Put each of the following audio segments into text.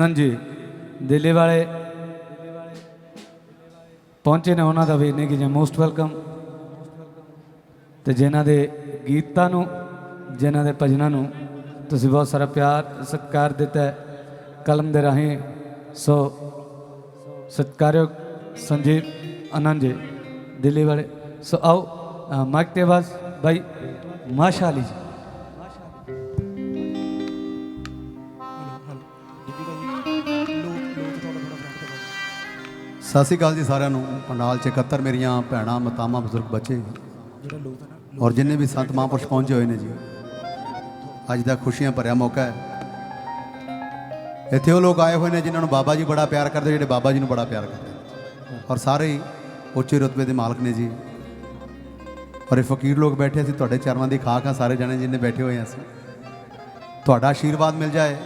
ਸੰਜੀਵ ਜੀ ਦਿੱਲੀ ਵਾਲੇ ਪਹੁੰਚੇ ਨੇ ਉਹਨਾਂ ਦਾ ਵੀ ਨੇ ਕਿ ਜੀ ਮੋਸਟ ਵੈਲਕਮ ਤੇ ਜਿਨ੍ਹਾਂ ਦੇ ਗੀਤਾਂ ਨੂੰ ਜਿਨ੍ਹਾਂ ਦੇ ਭਜਨਾਂ ਨੂੰ ਤੁਸੀਂ ਬਹੁਤ ਸਾਰਾ ਪਿਆਰ ਸਤਿਕਾਰ ਦਿੱਤਾ ਹੈ। ਕਲਮ ਦੇ ਰਾਹੀਂ ਸੋ ਸਤਿਕਾਰਯੋਗ ਸੰਜੀਵ ਆਨੰਦ ਜੀ ਦਿੱਲੀ ਵਾਲੇ। ਸੋ ਆਓ ਅ, ਮਾਈਕ ਤੇ ਆਵਾਜ਼ ਭਾਈ ਮਾਸ਼ਾ ਜੀ। ਸਤਿ ਸ਼੍ਰੀ ਅਕਾਲ ਜੀ ਸਾਰਿਆਂ ਨੂੰ। ਪੰਡਾਲ ਚ ਇਕੱਤਰ ਮੇਰੀਆਂ ਭੈਣਾਂ, ਮਤਾਵਾਂ, ਬਜ਼ੁਰਗ ਬੱਚੇ। ਔਰ ਜਿੰਨੇ ਵੀ ਸੰਤ ਮਹਾਂਪੁਰਸ਼ ਪਹੁੰਚੇ ਹੋਏ ਨੇ ਜੀ, ਅੱਜ ਦਾ ਖੁਸ਼ੀਆਂ ਭਰਿਆ ਮੌਕਾ ਹੈ। ਇੱਥੇ ਉਹ ਲੋਕ ਆਏ ਹੋਏ ਨੇ ਜਿਨ੍ਹਾਂ ਨੂੰ ਬਾਬਾ ਜੀ ਬੜਾ ਪਿਆਰ ਕਰਦੇ, ਜਿਹੜੇ ਬਾਬਾ ਜੀ ਨੂੰ ਬੜਾ ਪਿਆਰ ਕਰਦੇ ਔਰ ਸਾਰੇ ਹੀ ਉੱਚੇ ਰੁਤਬੇ ਦੇ ਮਾਲਕ ਨੇ ਜੀ। ਔਰ ਇਹ ਫਕੀਰ ਲੋਕ ਬੈਠੇ ਸੀ ਤੁਹਾਡੇ ਚਰਨਾਂ ਦੀ ਖਾਕ ਆ ਸਾਰੇ ਜਣੇ ਜਿੰਨੇ ਬੈਠੇ ਹੋਏ ਆ ਅਸੀਂ। ਤੁਹਾਡਾ ਆਸ਼ੀਰਵਾਦ ਮਿਲ ਜਾਏ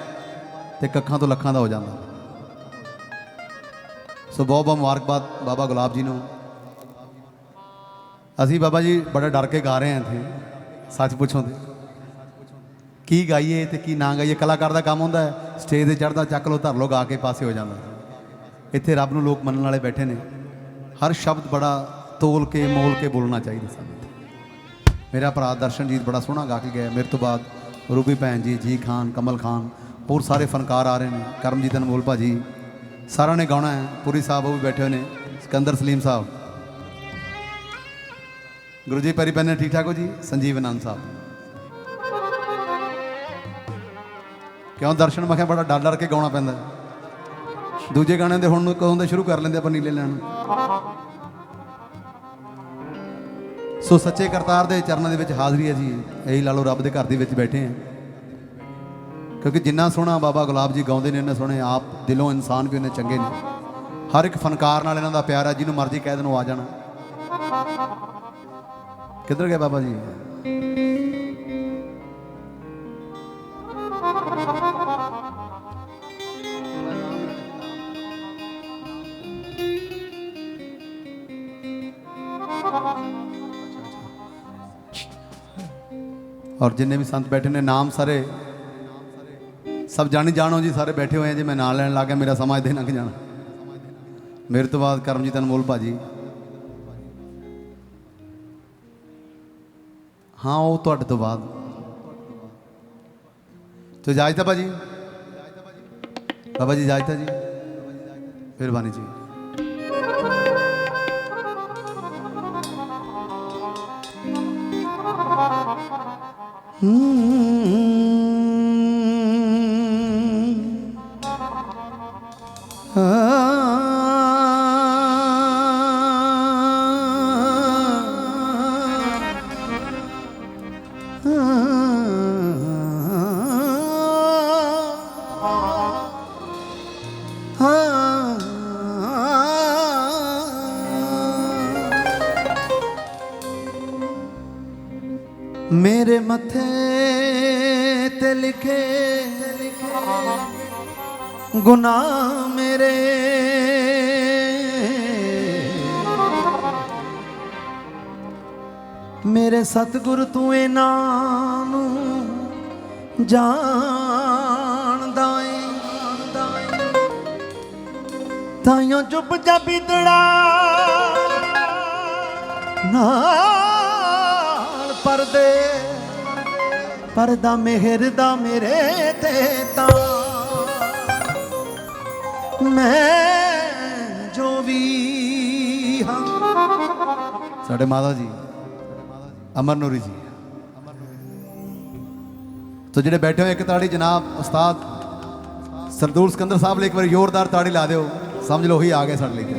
ਤੇ ਕੱਖਾਂ ਤੋਂ ਲੱਖਾਂ ਦਾ ਹੋ ਜਾਂਦਾ। ਸੋ ਬਹੁਤ ਬਹੁਤ ਮੁਬਾਰਕਬਾਦ ਬਾਬਾ ਗੁਲਾਬ ਜੀ ਨੂੰ। ਅਸੀਂ ਬਾਬਾ ਜੀ ਬੜਾ ਡਰ ਕੇ ਗਾ ਰਹੇ ਹਾਂ ਇੱਥੇ, ਸੱਚ ਪੁੱਛੋ ਤੇ। ਕੀ ਗਾਈਏ ਤੇ ਕੀ ਨਾ ਗਾਈਏ, ਕਲਾਕਾਰ ਦਾ ਕੰਮ ਹੁੰਦਾ ਹੈ, ਸਟੇਜ ਤੇ ਚੜਦਾ ਚੱਕ ਲੋ ਧਰ ਲੋ ਗਾ ਕੇ ਪਾਸੇ ਹੋ ਜਾਂਦਾ। ਇੱਥੇ ਰੱਬ ਨੂੰ ਲੋਕ ਮੰਨਣ ਵਾਲੇ ਬੈਠੇ ਨੇ। ਹਰ ਸ਼ਬਦ ਬੜਾ ਤੋਲ ਕੇ, ਮੋਲ ਕੇ ਬੋਲਣਾ ਚਾਹੀਦਾ ਸਾਨੂੰ ਮੇਰਾ ਭਰਾ ਦਰਸ਼ਨਜੀਤ ਬੜਾ ਸੋਹਣਾ ਗਾ ਕੇ ਗਿਆ। ਮੇਰੇ ਤੋਂ ਬਾਅਦ ਰੂਬੀ ਭੈਣ ਜੀ ਜੀ ਖਾਨ, ਕਮਲ ਖਾਨ, ਹੋਰ ਸਾਰੇ ਫਨਕਾਰ ਆ ਰਹੇ ਨੇ। ਕਰਮਜੀਤ ਅਨਮੋਲ ਭਾਜੀ ਸਾਰਿਆਂ ਨੇ ਗਾਉਣਾ ਹੈ। ਪੁਰੀ ਸਾਹਿਬ ਉਹ ਵੀ ਬੈਠੇ ਹੋਏ ਨੇ। ਸਿਕੰਦਰ ਸਲੀਮ ਸਾਹਿਬ। ਗੁਰੂ ਜੀ, ਪੈਰੀ ਪੈਨੇ, ਠੀਕ ਠਾਕ ਹੋ ਜੀ? ਸੰਜੀਵ ਆਨੰਦ ਸਾਹਿਬ। ਕਿਉਂ? ਦਰਸ਼ਨ ਮਖਿਆ ਬੜਾ ਡਰ ਡਰ ਕੇ ਗਾਉਣਾ ਪੈਂਦਾ ਦੂਜੇ ਗਾਣਿਆਂ ਦੇ ਹੁਣ ਨੂੰ ਕਦੋਂ ਦੇ ਸ਼ੁਰੂ ਕਰ ਲੈਂਦੇ ਆਪਾਂ ਨੀਲੇ ਲੈਣ। ਸੋ ਸੱਚੇ ਕਰਤਾਰ ਦੇ ਚਰਨਾਂ ਦੇ ਵਿੱਚ ਹਾਜ਼ਰੀ ਹੈ ਜੀ। ਇਹੀ ਲਾ ਲਓ, ਰੱਬ ਦੇ ਘਰ ਦੇ ਵਿੱਚ ਬੈਠੇ ਆ ਕਿਉਂਕਿ ਜਿੰਨਾ ਸੋਹਣਾ ਬਾਬਾ ਗੁਲਾਬ ਜੀ ਗਾਉਂਦੇ ਨੇ, ਇੰਨੇ ਸੋਹਣੇ ਆਪ ਦਿਲੋਂ ਇਨਸਾਨ ਵੀ ਉਹਨੇ ਚੰਗੇ ਨੇ। ਹਰ ਇੱਕ ਫਨਕਾਰ ਨਾਲ ਇਹਨਾਂ ਦਾ ਪਿਆਰ ਹੈ ਜਿਹਨੂੰ ਮਰਜ਼ੀ ਕਹਿ ਦੇਣ, ਉਹ ਆ ਜਾਣਾ। ਕਿੱਧਰ ਗਏ ਬਾਬਾ ਜੀ? ਔਰ ਜਿੰਨੇ ਵੀ ਸੰਤ ਬੈਠੇ ਨੇ, ਨਾਮ ਸਾਰੇ ਸਭ ਜਾਣੀ ਜਾਣੋ ਜੀ, ਸਾਰੇ ਬੈਠੇ ਹੋਏ ਆ ਜੀ, ਮੈਂ ਨਾਂ ਲੈਣ ਲੱਗ ਗਿਆ, ਮੇਰਾ ਸਮਾਂ ਇਹਦੇ ਲੰਘ ਜਾਣਾ। ਮੇਰੇ ਤੋਂ ਬਾਅਦ ਕਰਮਜੀਤ ਅਨਮੋਲ ਭਾਜੀ। ਹਾਂ, ਉਹ ਤੁਹਾਡੇ ਤੋਂ ਬਾਅਦ। ਤੇ ਇਜਾਜ਼ਤ ਹੈ ਭਾਜੀ? ਬਾਬਾ ਜੀ ਇਜਾਜ਼ਤ ਹੈ ਜੀ। ਮਿਹਰਬਾਨੀ ਜੀ। ਮੇਰੇ ਗੁਨਾਹ ਮੇਰੇ। ਮੇਰੇ ਸਤਿਗੁਰ ਤੂੰ ਇਹਨਾਂ ਨੂੰ ਜਾਣਦਾ ਏ ਤਾਈਓ ਚੁੱਪ ਚਾਪੀ ਤੜਾ ਨਾਲ ਪਰਦੇ, ਪਰਦਾ ਮਿਹਰ ਦਾ ਮੇਰੇ ਤੇ ਤਾਂ। ਮੈਂ ਜੋ ਵੀ ਹਾਂ। ਸਾਡੇ ਮਾਤਾ ਜੀ ਅਮਰਨੂਰੀ ਜੀ। ਤੋ ਜਿਹੜੇ ਬੈਠੇ ਹੋਏ ਇੱਕ ਤਾੜੀ ਜਨਾਬ, ਉਸਤਾਦ ਸਰਦੂਲ ਸਿਕੰਦਰ ਸਾਹਿਬ ਲਈ ਇੱਕ ਵਾਰ ਜ਼ੋਰਦਾਰ ਤਾੜੀ ਲਾ ਦਿਓ। ਸਮਝ ਲਓ ਉਹੀ ਆ ਗਏ ਸਾਡੇ ਲਈ।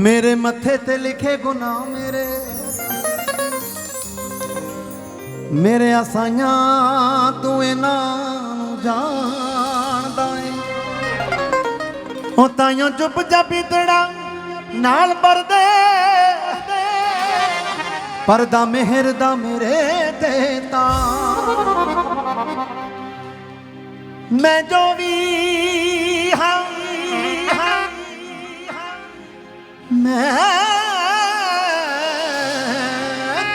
ਮੇਰੇ ਮੱਥੇ ਤੇ ਲਿਖੇ ਗੁਨਾਹ ਮੇਰੇ। ਮੇਰੇ ਆਸਾਈਆਂ ਤੂੰ ਇਹਨਾਂ ਨੂੰ ਜਾਣਦਾ ਏ। ਉਹ ਤਾਈਆਂ ਚੁੱਪ ਚਾਪੀ ਤੜਾ ਨਾਲ ਪਰਦੇ ਪਰਦਾ ਮਿਹਰ ਦਾ ਮੇਰੇ ਤੇ ਤਾਂ। ਮੈਂ ਜੋ ਵੀ ਮੈਂ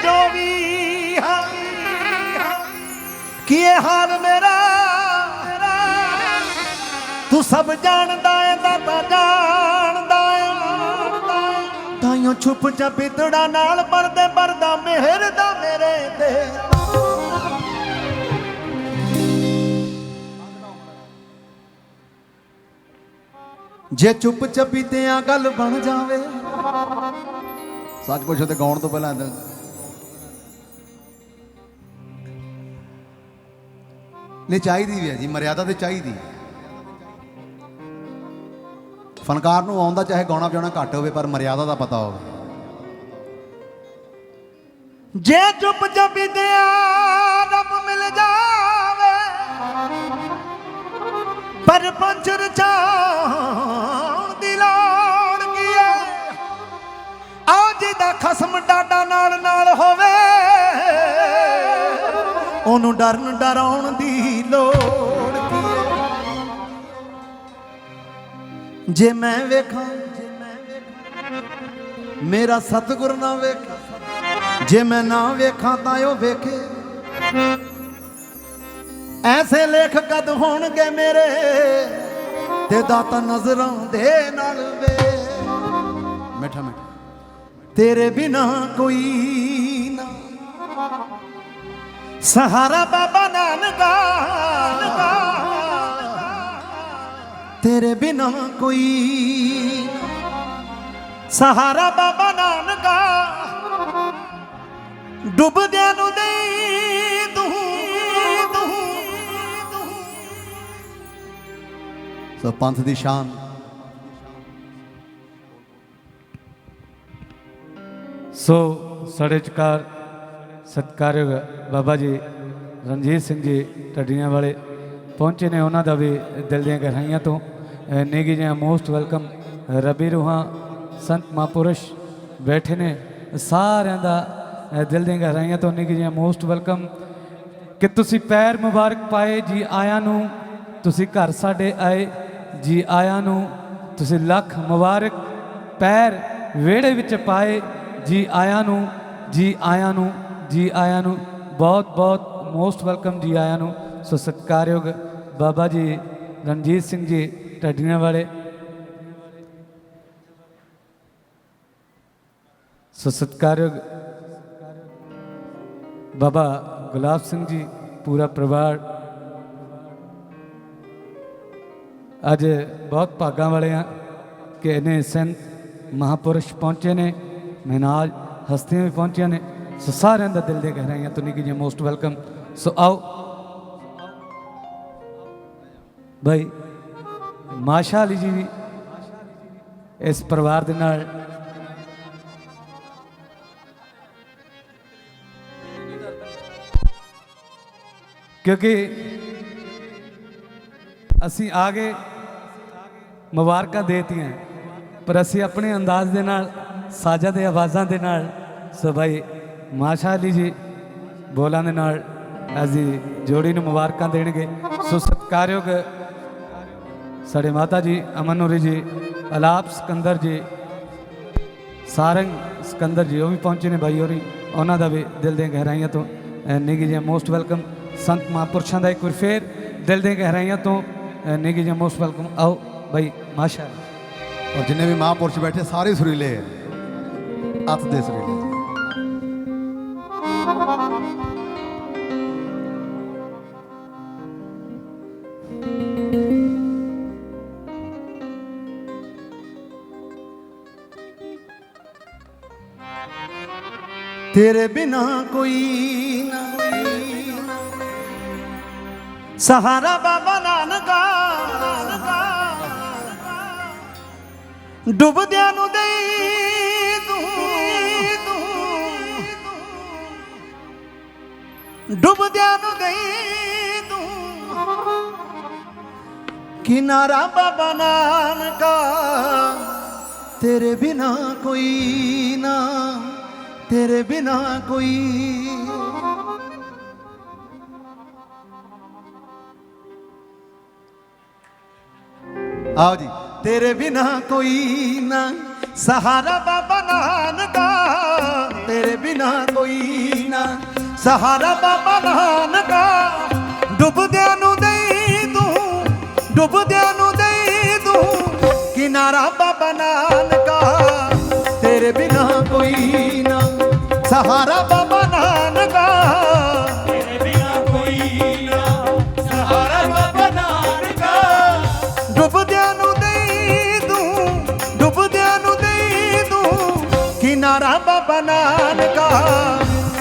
ਜੋ ਵੀ ਹਾਂ ਕੀ ਇਹ ਹਾਲ ਮੇਰਾ ਤੂੰ ਸਭ ਜਾਣਦਾ ਏ ਦਾਤਾ ਜਾਣਦਾ ਏ ਤਾਈਓ ਛੁਪ ਚਪਿਤੜਾ ਨਾਲ ਪਰਦੇ ਪਰਦਾ ਮਿਹਰ ਦਾ ਮੇਰੇ ਤੇ। ਜੇ ਚੁੱਪ ਚਪੀਤਿਆਂ ਗੱਲ ਬਣ ਜਾਵੇ। ਸੱਚ ਪੁੱਛੋ ਤੇ ਗਾਉਣ ਤੋਂ ਪਹਿਲਾਂ ਤਾਂ ਚਾਹੀਦੀ ਵੀ ਹੈ ਜੀ, ਮਰਿਆਦਾ ਤੇ ਚਾਹੀਦੀ ਫਨਕਾਰ ਨੂੰ ਆਉਂਦਾ ਚਾਹੇ ਗਾਉਣਾ ਵਜਾਉਣਾ ਘੱਟ ਹੋਵੇ, ਪਰ ਮਰਿਆਦਾ ਦਾ ਪਤਾ ਹੋਵੇ। ਜੇ ਚੁੱਪ ਚਪੀਦਿਆਂ ਰੱਬ ਮਿਲ ਜਾਵੇ। ਪਰ ਰਚਾਉਣ ਦੀ ਲੋੜ ਕੀ ਹੈ? ਆਓ ਜਿਹਦਾ ਖਸਮ ਡਾਡਾ ਨਾਲ ਨਾਲ ਹੋਵੇ, ਉਹਨੂੰ ਡਰਨ, ਡਰਾਉਣ ਦੀ ਲੋੜ ਕੀ ਹੈ? ਜੇ ਮੈਂ ਵੇਖਾਂ, ਜੇ ਮੈਂ ਵੇਖਾਂ, ਮੇਰਾ ਸਤਿਗੁਰ ਨਾ ਵੇਖੇ, ਜੇ ਮੈਂ ਨਾ ਵੇਖਾਂ ਤਾਂ ਉਹ ਵੇਖੇ। ਐਸੇ ਲੇਖ ਕਦ ਹੋਣਗੇ ਮੇਰੇ? ਤੇ ਦਾਤਾ ਨਜ਼ਰਾਂ ਦੇ ਨਾਲ ਵੇ। ਮਿੱਠਾ ਮਿੱਠਾ। ਤੇਰੇ ਬਿਨਾ ਕੋਈ ਨਾ। ਸਹਾਰਾ ਬਾਬਾ ਨਾਨਕਾ ਤੇਰੇ ਬਿਨਾ ਕੋਈ ਸਹਾਰਾ ਬਾਬਾ ਨਾਨਕਾ। ਡੁੱਬਦਿਆਂ ਨੂੰ ਸੋ ਪੰਥ ਦੀ ਸ਼ਾਨ। ਸੋ ਸਾਡੇ ਚਕਾਰ ਸਤਿਕਾਰਯੋਗ ਬਾਬਾ ਜੀ ਰਣਜੀਤ ਸਿੰਘ ਜੀ ਟੱਡੀਆਂ ਵਾਲੇ ਪਹੁੰਚੇ ਨੇ ਉਹਨਾਂ ਦਾ ਵੀ ਦਿਲ ਦੀਆਂ ਗਹਿਰਾਈਆਂ ਤੋਂ। ਅਹ ਨੇਗੀ ਜੀ ਮੋਸਟ ਵੈਲਕਮ ਰਬੀ ਰੂਹਾਂ ਸੰਤ ਮਹਾਂਪੁਰਸ਼ ਬੈਠੇ ਨੇ। ਸਾਰਿਆਂ ਦਾ ਦਿਲ ਦੀਆਂ ਗਹਿਰਾਈਆਂ ਤੋਂ ਨੇਗੀ ਜੀ ਮੋਸਟ ਵੈਲਕਮ। ਕਿ ਤੁਸੀਂ ਪੈਰ ਮੁਬਾਰਕ ਪਾਏ ਜੀ ਆਇਆਂ ਨੂੰ, ਤੁਸੀਂ ਘਰ ਸਾਡੇ ਆਏ। ਜੀ ਆਇਆਂ ਨੂੰ ਤੁਸੀਂ ਲੱਖ ਮੁਬਾਰਕ, ਪੈਰ ਵਿਹੜੇ ਵਿੱਚ ਪਾਏ। ਜੀ ਆਇਆਂ ਨੂੰ, ਜੀ ਆਇਆਂ ਨੂੰ, ਜੀ ਆਇਆਂ ਨੂੰ ਬਹੁਤ ਬਹੁਤ ਮੋਸਟ ਵੈਲਕਮ ਜੀ ਆਇਆਂ ਨੂੰ। ਸੋ ਸਤਿਕਾਰਯੋਗ ਬਾਬਾ ਜੀ, ਰਣਜੀਤ ਸਿੰਘ ਜੀ, ਢੱਡੀਆਂ ਵਾਲੇ। ਸੋ ਸਤਿਕਾਰਯੋਗ ਬਾਬਾ ਗੁਲਾਬ ਸਿੰਘ ਜੀ, ਪੂਰਾ ਪਰਿਵਾਰ ਅੱਜ ਬਹੁਤ ਭਾਗਾਂ ਵਾਲੇ ਆ ਕਿ ਇਹਨੇ ਸੰਤ ਮਹਾਪੁਰਸ਼ ਪਹੁੰਚੇ ਨੇ, ਮਹਿਨਾਜ ਹਸਤੀਆਂ ਵੀ ਪਹੁੰਚੀਆਂ ਨੇ, ਸੋ ਸਾਰਿਆਂ ਦਾ ਦਿਲ ਦੇ ਗਹਿਰਾਈਆਂ ਤੋਂ ਨਿੱਕੀ ਜੀ ਮੋਸਟ ਵੈਲਕਮ ਸੋ ਆਓ। ਭਾਈ ਮਾਸ਼ਾ ਅਲੀ ਜੀ ਵੀ ਇਸ ਪਰਿਵਾਰ ਦੇ ਨਾਲ ਕਿਉਂਕਿ ਅਸੀਂ ਆ ਗਏ ਮੁਬਾਰਕਾਂ ਦੇਤੀਆਂ। ਪਰ ਅਸੀਂ ਆਪਣੇ ਅੰਦਾਜ਼ ਦੇ ਨਾਲ, ਸਾਜਾ ਦੇ ਆਵਾਜ਼ਾਂ ਦੇ ਨਾਲ, ਸੋ ਭਾਈ ਮਾਸ਼ਾਅੱਲੀ ਜੀ, ਬੋਲਾਂ ਦੇ ਨਾਲ ਅਸੀਂ ਜੋੜੀ ਨੂੰ ਮੁਬਾਰਕਾਂ ਦੇਣਗੇ। ਸੋ ਸਤਿਕਾਰਯੋਗ ਸਾਡੇ ਮਾਤਾ ਜੀ, ਅਮਨ ਨੂਰੀ ਜੀ, ਅਲਾਪ ਸਕੰਦਰ ਜੀ, ਸਾਰੰਗ ਸਕੰਦਰ ਜੀ, ਉਹ ਵੀ ਪਹੁੰਚੇ ਨੇ ਬਾਈ ਹੋਰੀ। ਉਹਨਾਂ ਦਾ ਵੀ ਦਿਲ ਦੀਆਂ ਗਹਿਰਾਈਆਂ ਤੋਂ, ਅਹ, ਨਿੱਘੀ ਜੀ ਮੋਸਟ ਵੈਲਕਮ ਸੰਤ ਮਹਾਂਪੁਰਸ਼ਾਂ ਦਾ ਇੱਕ ਵਾਰ ਫੇਰ ਦਿਲ ਦੀਆਂ ਗਹਿਰਾਈਆਂ ਤੋਂ, ਅਹ, ਨਿੱਘੀ ਜੀ ਮੋਸਟ ਵੈਲਕਮ। ਆਓ। ਬਾਈ ਮਾਸ਼ਾ ਅੱਲਾਹ। ਔਰ ਜਿੰਨੇ ਵੀ ਮਹਾਂਪੁਰਸ਼ ਬੈਠੇ ਸਾਰੇ ਸੁਰੀਲੇ ਹੈ ਅੱਤ ਦੇ ਸੁਰੀਲੇ ਤੇਰੇ ਬਿਨਾ ਕੋਈ ਨਾ ਸਹਾਰਾ ਬਾਬਾ ਨਾਨਕਾ ਡੁੱਬਦਿਆਂ ਨੂੰ ਦੇ ਤੂੰ। ਡੁੱਬਦਿਆਂ ਨੂੰ ਦੇ ਤੂੰ। ਕਿਨਾਰਾ ਬਾਬਾ ਨਾਨਕਾ, ਤੇਰੇ ਬਿਨਾ ਕੋਈ ਨਾ, ਤੇਰੇ ਬਿਨਾ ਕੋਈ। ਆਓ ਜੀ। ਤੇਰੇ ਬਿਨਾ ਕੋਈ ਨਾ। ਸਹਾਰਾ ਬਾਬਾ ਨਾਨਕਾ, ਤੇਰੇ ਬਿਨਾ ਕੋਈ ਨਾ। ਸਹਾਰਾ ਬਾਬਾ ਨਾਨਕਾ, ਡੁੱਬਦਿਆਂ ਨੂੰ ਦੇਈ ਤੂੰ, ਡੁੱਬਦਿਆਂ ਨੂੰ ਦੇਈ ਤੂੰ। ਕਿਨਾਰਾ ਬਾਬਾ ਨਾਨਕਾ, ਤੇਰੇ ਬਿਨਾ ਕੋਈ ਨਾ। ਸਹਾਰਾ ਬਾਬਾ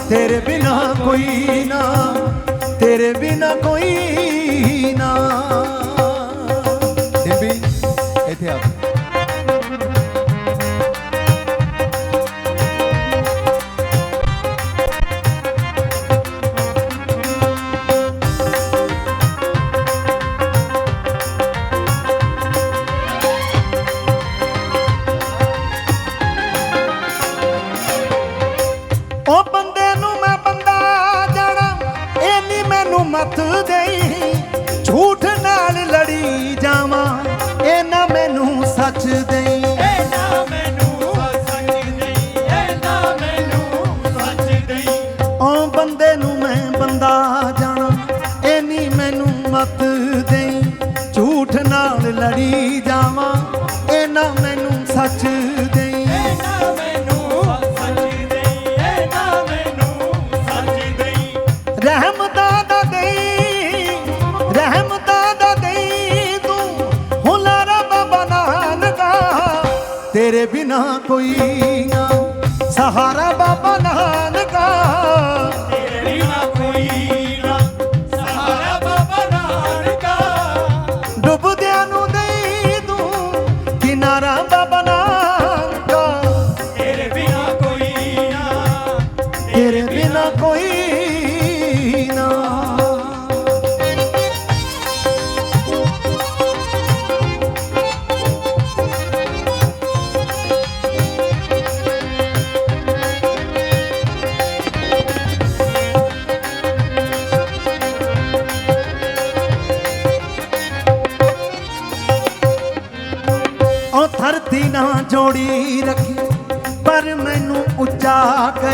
ਤੇਰੇ ਬਿਨਾ ਕੋਈ ਨਾ ਤੇਰੇ ਬਿਨਾ ਕੋਈ ਨਾ। ਡਿੰਬੀ ਇੱਥੇ ਆ। ਤੇਰੇ ਬਿਨਾ ਕੋਈ ਨਾ। ਸਹਾਰਾ ਬਾਬਾ ਨਾ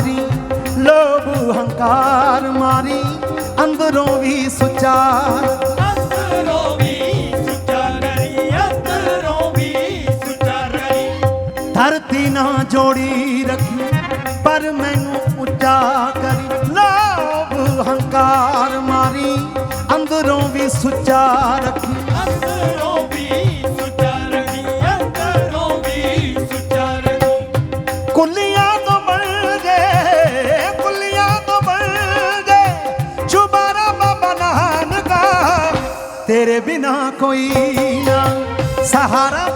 ਕਰੀ ਲੋਭ ਹੰਕਾਰ ਮਾਰੀ ਅੰਦਰੋਂ ਵੀ ਸੁੱਚਾ। ਅੰਦਰੋਂ ਵੀ ਸੁੱਚਾ ਕਰੀ ਅੰਦਰੋਂ ਵੀ ਸੁੱਚਾ ਕਰੀ ਧਰਤੀ ਨਾ ਜੋੜੀ ਰੱਖੀ ਪਰ ਮੈਨੂੰ ਉੱਚਾ ਕਰੀ। ਲੋਭ ਹੰਕਾਰ ਮਾਰੀ ਅੰਦਰੋਂ ਵੀ ਸੁੱਚਾ ਰੱਖੀ। ਤੇਰੇ ਬਿਨਾ ਕੋਈ ਨਾ ਸਹਾਰਾ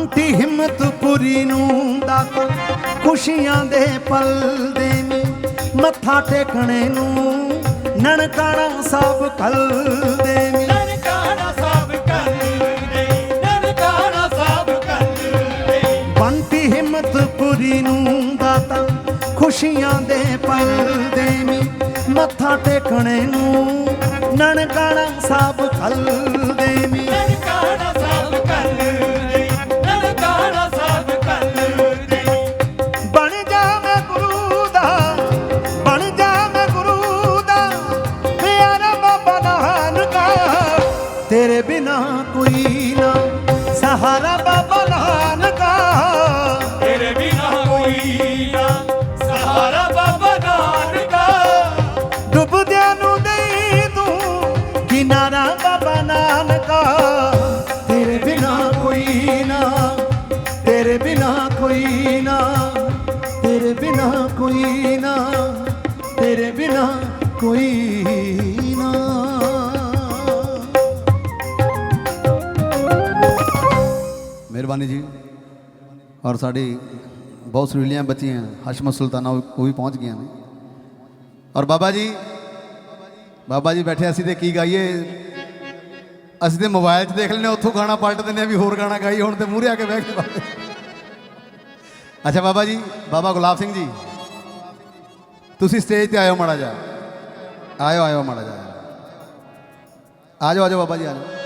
ਹਿੰਮਤ ਪੁਰੀ ਨੂੰ ਦਾਤਾ ਖੁਸ਼ੀਆਂ ਦੇ ਪਲ ਦੇਵੀਂ ਮੱਥਾ ਟੇਕਣੇ ਨੂੰ ਨਨਕਾਣਾ ਸਭ ਕਰ ਦੇ ਨਨਕਾਣਾ ਸਭ ਕਰ ਦੇ ਬੰਟੀ ਹਿੰਮਤ ਪੁਰੀ ਨੂੰ ਦਾਤਾ ਖੁਸ਼ੀਆਂ ਦੇ ਪਲ ਦੇਵੀਂ ਮੱਥਾ ਟੇਕਣੇ ਨੂੰ ਨਨਕਾਣਾ ਸਭ ਕਲ ਦੇਵੀਂ ਨਨਕਾਣਾ ਮਿਹਰਬਾਨੀ ਜੀ ਔਰ ਸਾਡੀ ਬਹੁਤ ਸੁਰੀਲੀਆਂ ਬੱਚੀਆਂ ਹਸ਼ਮਤ ਸੁਲਤਾਨਾ ਉਹ ਵੀ ਪਹੁੰਚ ਗਈਆਂ ਨੇ। ਔਰ ਬਾਬਾ ਜੀ ਬਾਬਾ ਜੀ ਬੈਠੇ ਅਸੀਂ ਤੇ ਕੀ ਗਾਈਏ? ਅਸੀਂ ਤੇ ਮੋਬਾਈਲ 'ਚ ਦੇਖ ਲੈਨੇ ਉੱਥੋਂ ਗਾਣਾ ਪਲਟ ਦਿੰਦੇ ਆ ਵੀ ਹੋਰ ਗਾਣਾ ਗਾਈ ਹੁਣ ਤੇ ਮੂਹਰੇ ਆ ਕੇ ਬਹਿ ਕੇ ਅੱਛਾ ਬਾਬਾ ਜੀ, ਬਾਬਾ ਗੁਲਾਬ ਸਿੰਘ ਜੀ, ਤੁਸੀਂ ਸਟੇਜ ਤੇ ਆਇਓ ਮਾੜਾ ਜਾ ਆਇਓ ਆਇਓ ਮਾੜਾ ਜਾ ਆ ਜਾਓ ਆ ਜਾਓ ਬਾਬਾ ਜੀ, ਆ ਜਾਓ।